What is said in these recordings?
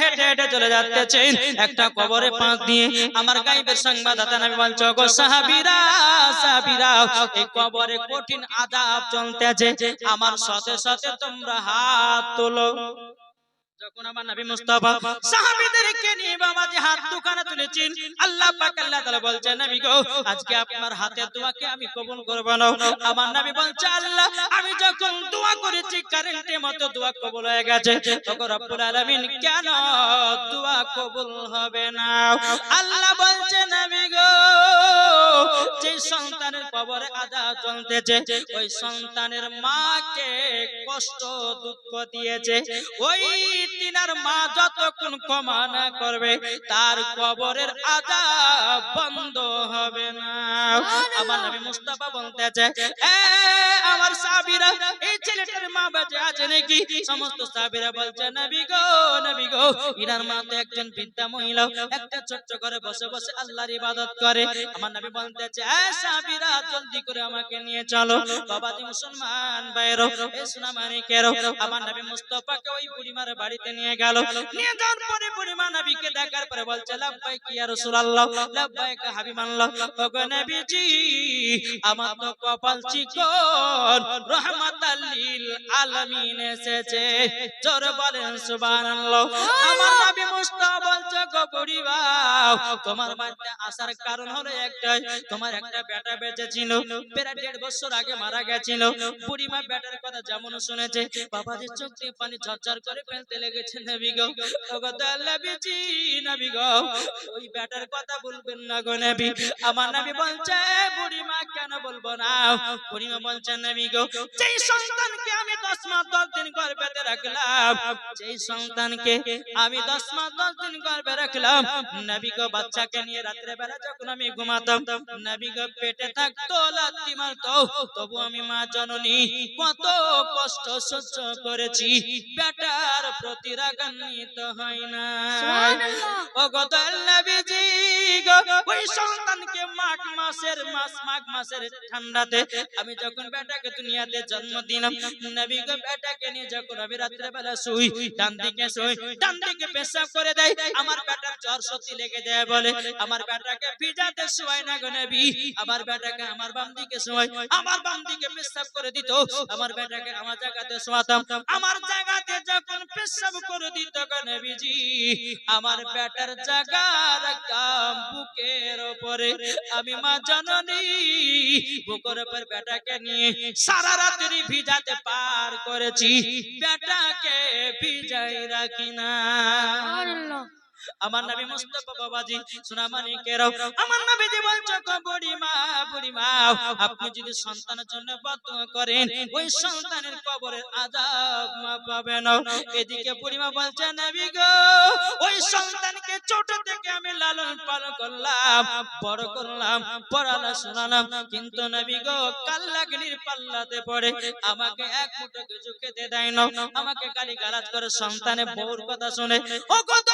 হেঁটে হেঁটে চলে যাচ্ছেন। একটা কবরে পাঁচ দিয়ে আমার গাইবের সংবাদদাতা নবী কবরে কঠিন আযাব চলতেছে। আমার সাথে সাথে তোমরা হাত তোলো। আল্লাহ বলছেন আমি বলছে, আল্লাহ গো, যে সন্তানের কবরে আদা চলতেছে ওই সন্তানের মাকে কষ্ট দুঃখ দিয়েছে। ওই তিনার মা যতক্ষণ ক্ষমা না করবে, তার কবরের আদা বন্ধ হবে না। আমার নামে মুস্তাফা বলতে চায় আমার সাবিরা এই ছেলেটার মা বেঁচে আছে নাকি? সমস্ত সাবিরা বলছে না গো নবী গো। ইনার মা তো একজন বৃদ্ধা মহিলা। একটা ছোট্ট ঘরে বসে বসে আল্লাহর ইবাদত করে। আমার নবী বলতেছে, এ সাবিরা জলদি করে আমাকে নিয়ে চলো। বাবাজি মুসলমান বাইরো এ সোনা মানিকেরো। আমার নবী মুস্তাফাকে ওই বুড়িমার বাড়িতে নিয়ে গেল। নিয়ে যাওয়ার পরে বুড়িমা নবীকে দেখার পরে বলছে, লাব্বাইক ইয়া রাসূলুল্লাহ, লাব্বাইক হাবিবাল্লাহ ওগো নবীজি, আমার তো কপাল চিকন। রহমাতাল লিল আলামিন এসেছে। জোর বলেন সুবহানাল্লাহ। আমার নবী মুস্তাফা বলছে গো বুড়িমা তোমার বাড়িতে আসার কারণ হলো একটাই, তোমার একটা বেটা বেঁচে ছিল প্রায় দেড় বছর আগে মারা গেছিল। বুড়িমা বেটার কথা যেমন শুনেছে বাবাজির চোখ দিয়ে পানি ঝরঝর করে ফেলতে লেগেছে, নবী গো, ওগো নবী গো। ওই বেটার কথা বলবেন না গো, নবী। আমার নবী বলছে বুড়িমা কেন বলব না? বুড়িমা বলছে নবী গো যেই সন্তানকে আমি দশ মাস দশ দিন গর্ভেতে রাখলাম যেই সন্তানকে আমি দশ মাস দশ দিন গর্ভে রাখলাম নবী গো বাচ্চাকে নিয়ে রাত্রে বেলা যখন আমি ঘুমাতাম নবী গো পেটে থাকতো লাত্তি মারতো তবু আমি মা জননী কত কষ্ট সহ্য করেছি বেটার প্রতি রাগান্বিত হয় না। ও গো নবীজি গো আমি যখন বেটাকে দুনিয়াতে জন্ম দিলাম, নবী গো, বেটাকে নিয়ে যখন আমি রাত্রে বেলা শুই ডান দিকে শুই ডান দিকে পেশাব করে দেয়, আমার বেটার জ্বর সত্যি লেগে যায় বলে, আমার বেটাকে ভিজাতে শুয়াই না গো নবী, আমার বেটাকে আমার বাম দিকে শুয়াই আমার বাম দিকে পেশাব করে দিত, আমার বেটাকে আমার জায়গাতে শোয়াতাম, আমার জায়গাতে যখন পেশাব করে দিত গো নবীজি, আমার বেটার জায়গা রাখতাম। বুকের ওপরে আমি মা জননী, বুকের উপর বেটাকে নিয়ে সারা রাত্রি ভিজাতে পার করেছি। বেটাকে ভিজাই রাখি না। আমার নবী মুস্তাফা বাবাজি সোনামানি কেরাও আমার নবী যে বলছো বুড়ি মা বুড়ি মা আপনি যদি সন্তানের জন্য বদুয়া করেন ওই সন্তানের কবরের আযাব মা পাবেন। এদিকে বুড়ি মা বলছে নবী গো ওই সন্তানকে ছোট থেকে আমি লালন পালন করলাম বড় করলাম পড়ালা শোনালাম কিন্তু নবী গো কাল্লাগনির পাল্লাতে পড়ে আমাকে এক মুঠো কিছু খেতে দেয় না আমাকে গালি গালাজ করে সন্তানের বউর কথা শুনে ও কত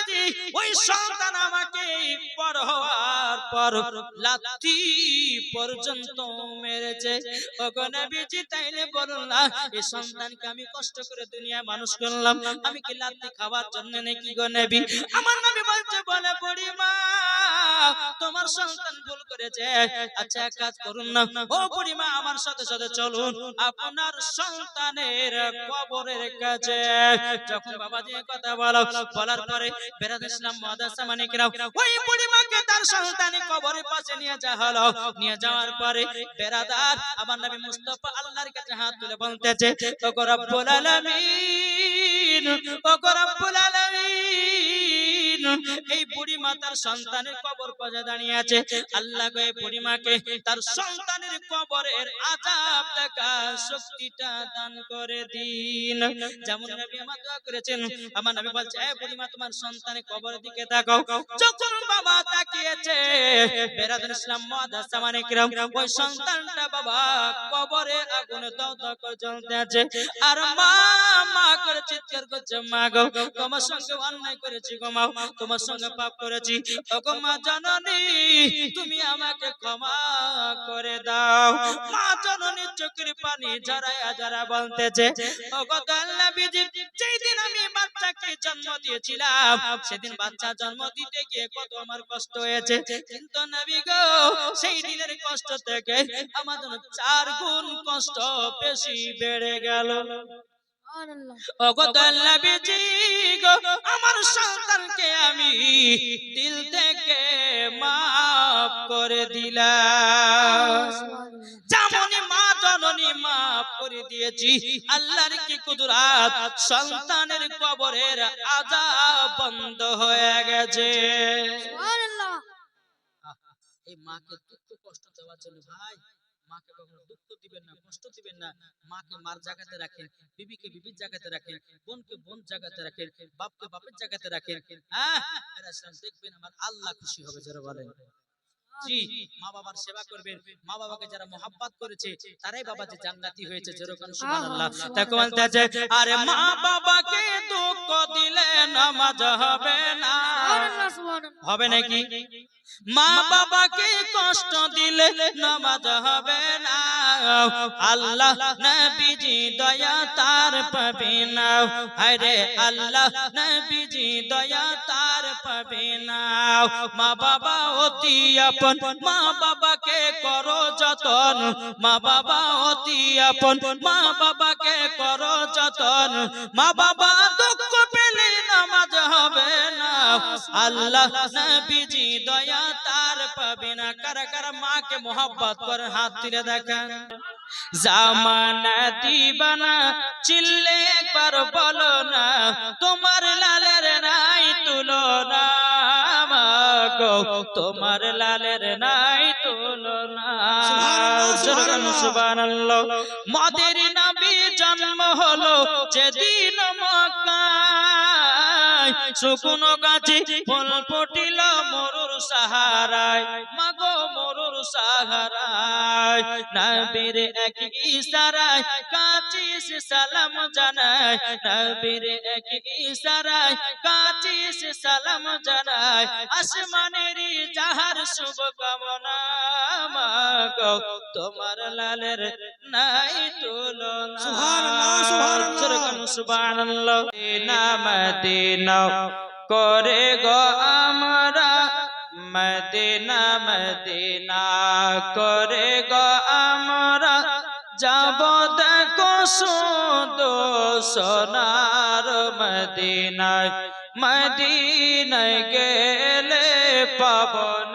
নবীজি ওই সন্তান আমাকে পর পর পর্যন্ত মেরেছে তাইলে বলুন না, এই সন্তানকে আমি কষ্ট করে দুনিয়া মানুষ করলাম, আমি কি লাথি খাওয়ার জন্য নাকি গো আমার নামে বলছে, বলে পড়ি মা তোমার সন্তান করেছে আচ্ছা কাজ করুন না। ও বুড়ি আমার সাথে সাথে চলুন। আপনার সন্তানের কবরের কাছে। যখন বাবাজি কথা বলো, বলার পরে বেরাদ ইসলাম মাদ্রাসা মানিকরাও ওই বুড়ি তার সন্তানের কবরের পাশে নিয়ে যাওয়া হলো। নিয়ে যাওয়ার পরে বেরাদার আমার নবী মুস্তাফা আল্লাহর কাছে হাত তুলে বলতেছে ও গো রব্বুল আলামিন ও গো রব্বুল আলামিন। এই বুড়ি মা তার সন্তানের কবর পাজা দাঁড়িয়ে আছে। আল্লাহ এই বুড়ি মাকে তার সন্তানের কবরের আজাব দেখা, শক্তিটা দান করে দিন। যেমন নবী আমার দোয়া করেছেন, আমার নবী বলছে হ্যাঁ বুড়ি মা, তোমার সন্তানের কবরের দিকে তাকাও। যখন বাবা তাকিয়েছে বেরাদুল ইসলাম মাদ্রাসা মানে ওই সন্তানটা বাবা কবরে আগুনে করে জ্বলতে আছে। আর মা মা করে চিৎকার করছে, মা গো, তোমার সঙ্গে অন্যায় করেছি গো মা, তোমার সঙ্গে পাপ করেছি। ওগো মা জাননি, তুমি আমাকে ক্ষমা করে দাও। মা জননী চোখের পানি ঝরায়া ঝরা বলতেছে ও গত আল্লাহ বিজি যেই আমি বাচ্চাকে জন্ম দিয়েছিলাম, সেদিন বাচ্চা জন্ম দিতে গিয়ে কত আমার কষ্ট হয়েছে। কিন্তু নবী গো, সেই দিনের কষ্ট থেকে আমাদের চার গুণ কষ্ট বেশি বেড়ে গেল। আমার সন্তানকে আমি দিল থেকে মাফ করে দিলাম। মা জননী মাফ করে দিয়েছি। আল্লাহর কি কুদরাত? সন্তানের কবরের আজাব বন্ধ হয়ে গেছে। এই মাকে দুঃখ কষ্ট দেওয়ার জন্য, ভাই, মাকে কখনো দুঃখ দিবেন না, কষ্ট দিবেন না। মাকে মার জায়গাতে রাখেন, বিবিকে বিবির জায়গাতে রাখেন, বোনকে বোন জায়গাতে রাখেন, বাপকে বাপের জায়গাতে রাখেন। হ্যাঁ? দেখবেন আমার আল্লাহ খুশি হবে, যারা বলেন। জি মা বাবার সেবা করবেন। মা বাবাকে যারা মোহাব্বত করেছে তারাই বাবা যে জান্নাতি হয়েছে যেরকম সুবহানাল্লাহ। তাকে বলতে আছে আরে মা বাবাকে দুঃখ দিলে নামাজ হবে না। হবে নাকি? মা বাবাকে কষ্ট দিলে নামাজ হবে না। আল্লাহ নবীজি দয়া তার পাবে না। আরে আল্লাহ নবীজি দয়া তার পাবে না। মা বাবা অতি আপন, মা বাবাকে করো যতন। মা বাবা অতি আপন, মা বাবাকে করো যতন। মা বাবা দুঃখ আল্লাহ নবীজি দয়া তার পাবে না। কারা কারা মাকে মোহাব্বত করে হাত তুলে দেখেন। জামানা দিবানা চিল্লে একবার বলো না তোমার লালের নাই তুলনা তোমার লালের নাই তুলনা। সুবহানাল্লাহ মদের নবী জন্ম হলো যেদিন মক্কায় শুকনো গাছে ফল ফুটিল মরুর সাহারায়। মাগো মরুর সাহারায়, নবীর এক ইশারায়, কাচিস সালাম জানায়। নবীর এক ইশারায়, কাচিস সালাম জানায়। আসমানের যাহার শুভ কামনা মাগো, তোমার লালের নাই তুলনা। সুবহানাল্লাহ, সুবহানাল্লাহ। যেরকম সুবহানাল্লাহ। নাম দিনা করে গো আমরা। মদিনা মদিনা করে গো আমরা। যাব দেখো সুদো সোনার মদিনায়। মদিনায় গেলে পাবন